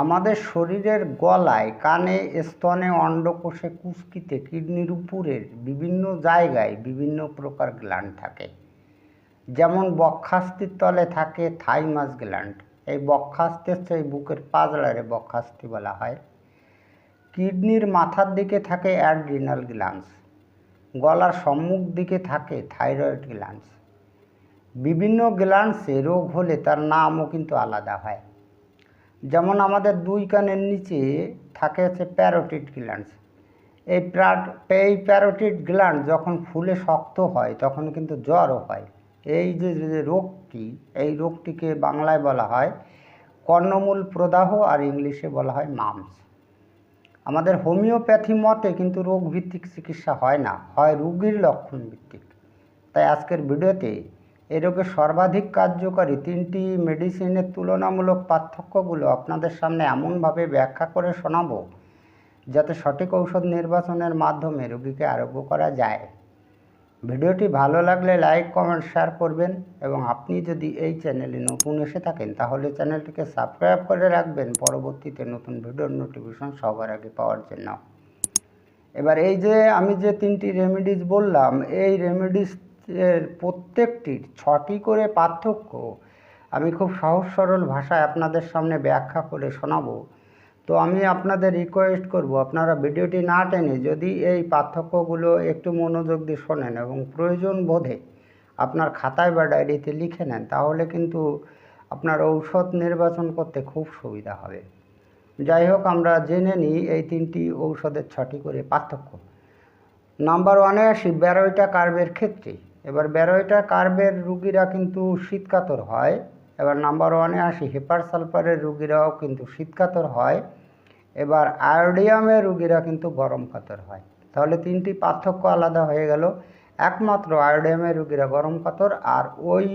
আমাদের শরীরের গলায়, কানে, স্তনে, অন্ডকোষে, কুস্কিতে, কিডনির উপরের বিভিন্ন জায়গায় বিভিন্ন প্রকার গ্ল্যান্ড থাকে। যেমন বক্ষাস্থির তলে থাকে থাইমাস গ্ল্যান্ড। এই বক্ষাস্থের সেই বুকের পাজলারে বক্ষাস্থি বলা হয়। কিডনির মাথার দিকে থাকে অ্যাড্রিনাল গ্ল্যান্ডস। গলার সম্মুখ দিকে থাকে থাইরয়েড গ্ল্যান্ডস। বিভিন্ন গ্ল্যান্ডসে রোগ হলে তার নামও কিন্তু আলাদা হয়। যেমন আমাদের দুই কানের নিচে থাকে হচ্ছে প্যারোটিড গ্ল্যান্ডস এই এই প্যারোটিড গ্ল্যান্ড যখন ফুলে শক্ত হয়, তখন কিন্তু জ্বরও হয়। এই যে যে রোগটি, এই রোগটিকে বাংলায় বলা হয় কর্ণমূল প্রদাহ আর ইংলিশে বলা হয় মামস। আমাদের হোমিওপ্যাথি মতে কিন্তু রোগ ভিত্তিক চিকিৎসা হয় না, হয় রোগীর লক্ষণ ভিত্তিক তাই আজকের ভিডিওতে এই রোগের সর্বাধিক কার্যকারী তিনটি মেডিসিনের তুলনামূলক পার্থক্যগুলো আপনাদের সামনে এমনভাবে ব্যাখ্যা করে শোনাবো, যাতে সঠিক ঔষধ নির্বাচনের মাধ্যমে রোগীকে আরোগ্য করা যায়। ভিডিওটি ভালো লাগলে লাইক কমেন্ট শেয়ার করবেন এবং আপনি যদি এই চ্যানেলে নতুন এসে থাকেন, তাহলে চ্যানেলটিকে সাবস্ক্রাইব করে রাখবেন পরবর্তীতে নতুন ভিডিওর নোটিফিকেশন সবার আগে পাওয়ার জন্য। এবার এই যে আমি যে তিনটি রেমেডিস বললাম, এই রেমেডিস প্রত্যেকটির ছটি করে পার্থক্য আমি খুব সহজ সরল ভাষায় আপনাদের সামনে ব্যাখ্যা করে শোনাবো। তো আমি আপনাদের রিকোয়েস্ট করব, আপনারা ভিডিওটি না টেনে যদি এই পার্থক্যগুলো একটু মনোযোগ দিয়ে শোনেন এবং প্রয়োজন বোধে আপনার খাতায় বা ডায়েরিতে লিখে নেন, তাহলে কিন্তু আপনার ঔষধ নির্বাচন করতে খুব সুবিধা হবে। যাই হোক, আমরা জেনে নিই এই তিনটি ঔষধের ছটি করে পার্থক্য। নাম্বার ওয়ানে আসি, ব্যারোইটা কার্বের ক্ষেত্রে। এবার ব্যারোইটা কার্বের রুগীরা কিন্তু শীতকাতর হয়। এবার নাম্বার ওয়ানে আসি, হেপার সালফারের রুগীরাও কিন্তু শীতকাতর হয়। এবার আয়োডিয়ামের রুগীরা কিন্তু গরম কাতর হয়। তাহলে তিনটি পার্থক্য আলাদা হয়ে গেল। একমাত্র আয়োডিয়ামের রুগীরা গরম কাতর আর ওই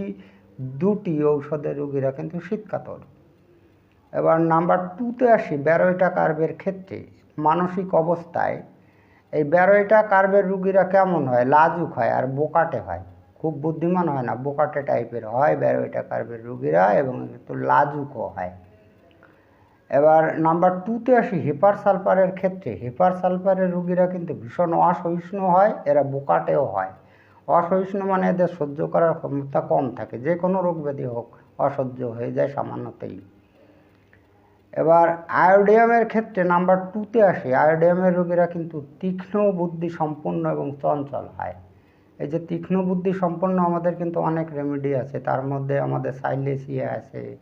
দুটি ঔষধের রুগীরা কিন্তু শীতকাতর। এবার নাম্বার টুতে আসি ব্যারোইটা কার্বের ক্ষেত্রে। মানসিক অবস্থায় এই ব্যারোইটা কার্বের রুগীরা কেমন হয়? লাজুক হয় আর বোকাটে হয়। খুব বুদ্ধিমান হয় না, বোকাটে টাইপের হয় ব্যারোইটা কার্বের রুগীরা এবং একটু লাজুকও হয়। এবার নাম্বার টুতে আসি, হেপার সালফারের ক্ষেত্রে। হেপার সালফারের রুগীরা কিন্তু ভীষণ অসহিষ্ণু হয়, এরা বোকাটেও হয়। অসহিষ্ণু মানে এদের সহ্য করার ক্ষমতা কম থাকে যে কোনো রোগ ব্যাধি হোক, অসহ্য হয়ে যায় সামান্যতেই। এবার আয়োডিয়ামের ক্ষেত্রে নাম্বার টুতে আসে। আয়োডিয়ামের রোগীরা কিন্তু তীক্ষ্ণ বুদ্ধি সম্পন্ন এবং চঞ্চল হয়। এই যে তীক্ষ্ণ বুদ্ধি সম্পন্ন আমাদের কিন্তু অনেক রেমেডি আছে। তার মধ্যে আমাদের সাইলেসিয়া আছে,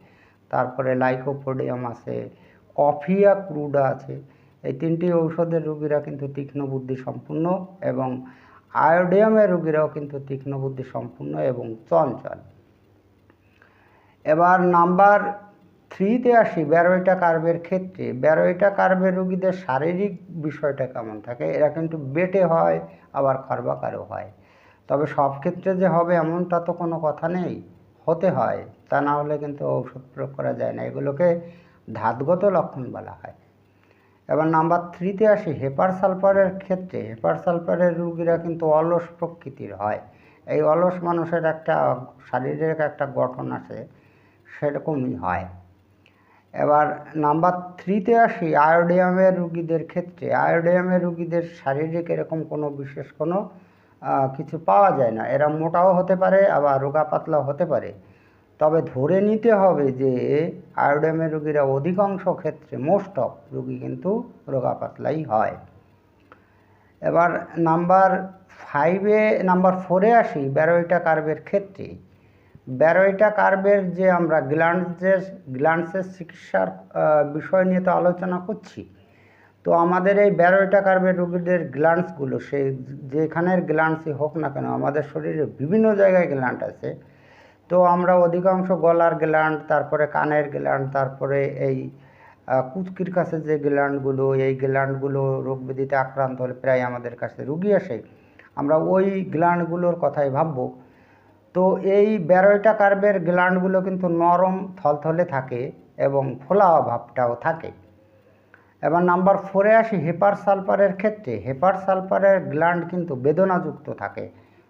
তারপরে লাইকোপোডিয়াম আছে, কফিয়া ক্রুডা আছে। এই তিনটি ঔষধের রোগীরা কিন্তু তীক্ষ্ণ বুদ্ধি সম্পন্ন এবং আয়োডিয়ামের রোগীরাও কিন্তু তীক্ষ্ণ বুদ্ধি সম্পন্ন এবং চঞ্চল। এবার নাম্বার থ্রিতে আসি, ব্যারোইটা কার্ভের ক্ষেত্রে, ব্যারোইটা কার্ভের রুগীদের শারীরিক বিষয়টা কেমন থাকে? এরা কিন্তু বেটে হয়, আবার খর্বাকারও হয়। তবে সব ক্ষেত্রে যে হবে এমনটা তো কোনো কথা নেই, হতে হয়। তা না হলে কিন্তু ঔষধ প্রয়োগ করা যায় না। এগুলোকে ধাতগত লক্ষণ বলা হয়। এবার নাম্বার থ্রিতে আসি, হেপার সালফারের ক্ষেত্রে, হেপার সালফারের রুগীরা কিন্তু অলস প্রকৃতির হয়। এই অলস মানুষের একটা শারীরিক একটা গঠন আছে, সেরকমই হয়। এবার নাম্বার থ্রিতে আসি, আয়োডিয়ামের রুগীদের ক্ষেত্রে। আয়োডিয়ামের রুগীদের শারীরিক এরকম কোনো বিশেষ কোনো কিছু পাওয়া যায় না। এরা মোটাও হতে পারে, আবার রোগা পাতলাও হতে পারে। তবে ধরে নিতে হবে যে, আয়োডিয়ামের রুগীরা অধিকাংশ ক্ষেত্রে, মোস্ট অফ রুগী কিন্তু রোগা পাতলাই হয়। এবার নাম্বার ফাইভে, নাম্বার ফোরে আসি, ব্যারোইটা কার্ভের ক্ষেত্রে। ব্যারোইটা কার্বের যে আমরা গ্ল্যান্ডসের গ্ল্যান্ডসের চিকিৎসার বিষয় নিয়ে তো আলোচনা করছি। তো আমাদের এই ব্যারোইটা কার্বের রোগীদের গ্ল্যান্ডসগুলো, সেই যেখানের গ্ল্যান্ডসই হোক না কেন, আমাদের শরীরে বিভিন্ন জায়গায় গ্ল্যান্ড আছে। তো আমরা অধিকাংশ গলার গ্ল্যান্ড, তারপরে কানের গ্ল্যান্ড, তারপরে এই কুচকির কাছে যে গ্ল্যান্ডগুলো, এই গ্ল্যান্ডগুলো রোগ ব্যাধিতে আক্রান্ত হলে প্রায় আমাদের কাছে রুগী আসে। আমরা ওই গ্ল্যান্ডগুলোর কথাই ভাববো। তো এই ব্যারোইটা কার্বের গ্ল্যান্ডগুলো কিন্তু নরম থলথলে থাকে এবং ফোলা ভাবটাও থাকে। এবার নাম্বার ফোরে আসি হেপার সালফারের ক্ষেত্রে। হেপার সালফারের গ্ল্যান্ড কিন্তু বেদনাযুক্ত থাকে।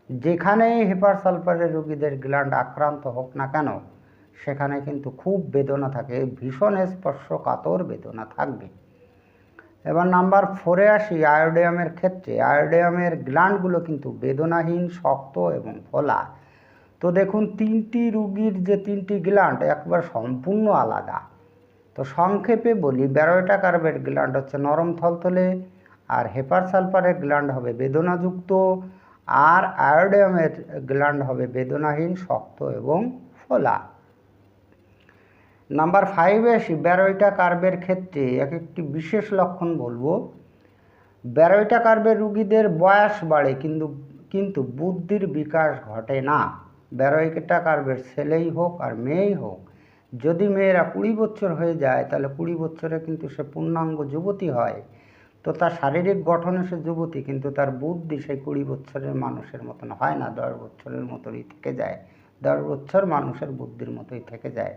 যেখানেই হেপার সালফারের রোগীদের গ্ল্যান্ড আক্রান্ত হোক না কেন, সেখানে কিন্তু খুব বেদনা থাকে। ভীষণ স্পর্শকাতর বেদনা থাকবে। এবার নাম্বার ফোরে আসি আয়োডিয়ামের ক্ষেত্রে। আয়োডিয়ামের গ্ল্যান্ডগুলো কিন্তু বেদনাহীন, শক্ত এবং ফোলা। তো দেখুন, তিনটি রুগীর যে তিনটি গ্ল্যান্ড একবার সম্পূর্ণ আলাদা। তো সংক্ষেপে বলি ব্যারোটা কার্বের গ্ল্যান্ড হচ্ছে নরম থলথলে, আর হেপার সালফারের গ্ল্যান্ড হবে বেদনাযুক্ত, আর আয়োডিয়ামের গ্ল্যান্ড হবে বেদনাহীন, শক্ত এবং ফোলা। নাম্বার ফাইভে আসি ব্যারোইটা কার্বের ক্ষেত্রে এক একটি বিশেষ লক্ষণ বলব। ব্যারোইটা কার্বের রুগীদের বয়স বাড়ে, কিন্তু কিন্তু বুদ্ধির বিকাশ ঘটে না। ব্যারোইটা কার্বের ছেলেই হোক আর মেয়েই হোক। যদি মেয়েরা কুড়ি বছর হয়ে যায়, তাহলে কুড়ি বছরে কিন্তু সে পূর্ণাঙ্গ যুবতী হয়। তো তার শারীরিক গঠনে সে যুবতী, কিন্তু তার বুদ্ধি সেই কুড়ি বছরের মানুষের মতন হয় না। দশ বছরের মতোই থেকে যায়। দশ বছর মানুষের বুদ্ধির মতোই থেকে যায়।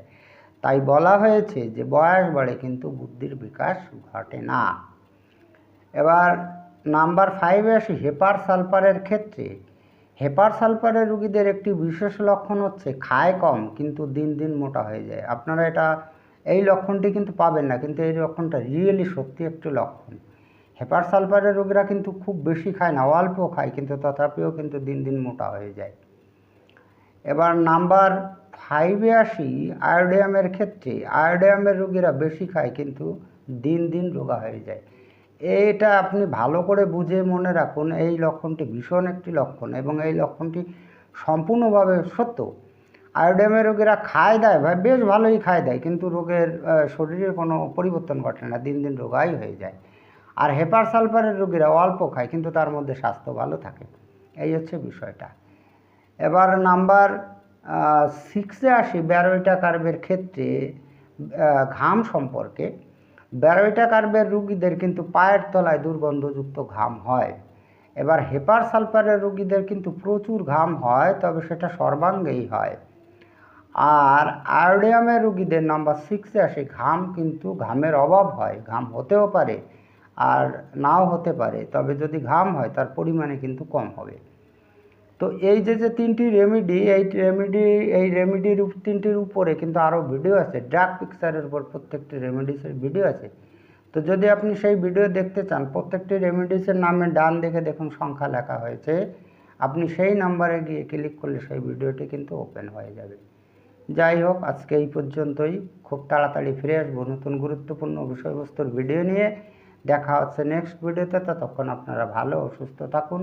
তাই বলা হয়েছে যে বয়স বাড়ে কিন্তু বুদ্ধির বিকাশ ঘটে না। এবার নাম্বার ফাইভে আসি, হেপার সালফারের ক্ষেত্রে। হেপার সালফারের রুগীদের একটি বিশেষ লক্ষণ হচ্ছে খায় কম, কিন্তু দিন দিন মোটা হয়ে যায়। আপনারা এটা, এই লক্ষণটি কিন্তু পাবেন না, কিন্তু এই লক্ষণটা রিয়েলি সত্যি একটি লক্ষণ। হেপার সালফারের রোগীরা কিন্তু খুব বেশি খায় না অল্প খায়, কিন্তু তথাপিও কিন্তু দিন দিন মোটা হয়ে যায়। এবার নাম্বার ফাইভে আসি আয়োডিয়ামের ক্ষেত্রে। আয়োডিয়ামের রোগীরা বেশি খায়, কিন্তু দিন দিন রোগা হয়ে যায়। এটা আপনি ভালো করে বুঝে মনে রাখুন, এই লক্ষণটি ভীষণ একটি লক্ষণ এবং এই লক্ষণটি সম্পূর্ণভাবে সত্য। আয়োডিয়ামের রোগীরা খায় দেয়, ভাই, বেশ ভালোই খায় দেয়, কিন্তু রোগের শরীরের কোনো পরিবর্তন ঘটে না, দিন দিন রোগাই হয়ে যায়। আর হেপার সালফারের রোগীরা অল্প খায়, কিন্তু তার মধ্যে স্বাস্থ্য ভালো থাকে। এই হচ্ছে বিষয়টা। এবার নাম্বার সিক্সে আসি, ব্যারোইটা কার্বের ক্ষেত্রে ঘাম সম্পর্কে। ব্যারোইটা কার্বের রুগীদের কিন্তু পায়ের তলায় দুর্গন্ধযুক্ত ঘাম হয়। এবার হেপার সালফারের রুগীদের কিন্তু প্রচুর ঘাম হয়, তবে সেটা সর্বাঙ্গেই হয়। আর আয়োডিয়ামের রুগীদের নাম্বার সিক্সে আসে ঘাম কিন্তু ঘামের অভাব হয়, ঘাম হতেও পারে আর নাও হতে পারে, তবে যদি ঘাম হয় তার পরিমাণে কিন্তু কম হবে। তো এই যে যে তিনটি রেমেডি এই রেমেডি এই রেমেডির তিনটির উপরে কিন্তু আরও ভিডিও আছে। ড্রাগ পিকচারের উপর প্রত্যেকটি রেমেডিসের ভিডিও আছে। তো যদি আপনি সেই ভিডিও দেখতে চান, প্রত্যেকটি রেমেডিসের নামে ডান দেখে দেখুন সংখ্যা লেখা হয়েছে। আপনি সেই নাম্বারে গিয়ে ক্লিক করলে সেই ভিডিওটি কিন্তু ওপেন হয়ে যাবে। যাই হোক, আজকে এই পর্যন্তই। খুব তাড়াতাড়ি ফিরে আসব নতুন গুরুত্বপূর্ণ বিষয়বস্তুর ভিডিও নিয়ে। দেখা হচ্ছে নেক্সট ভিডিওতে ততক্ষণ আপনারা ভালো সুস্থ থাকুন।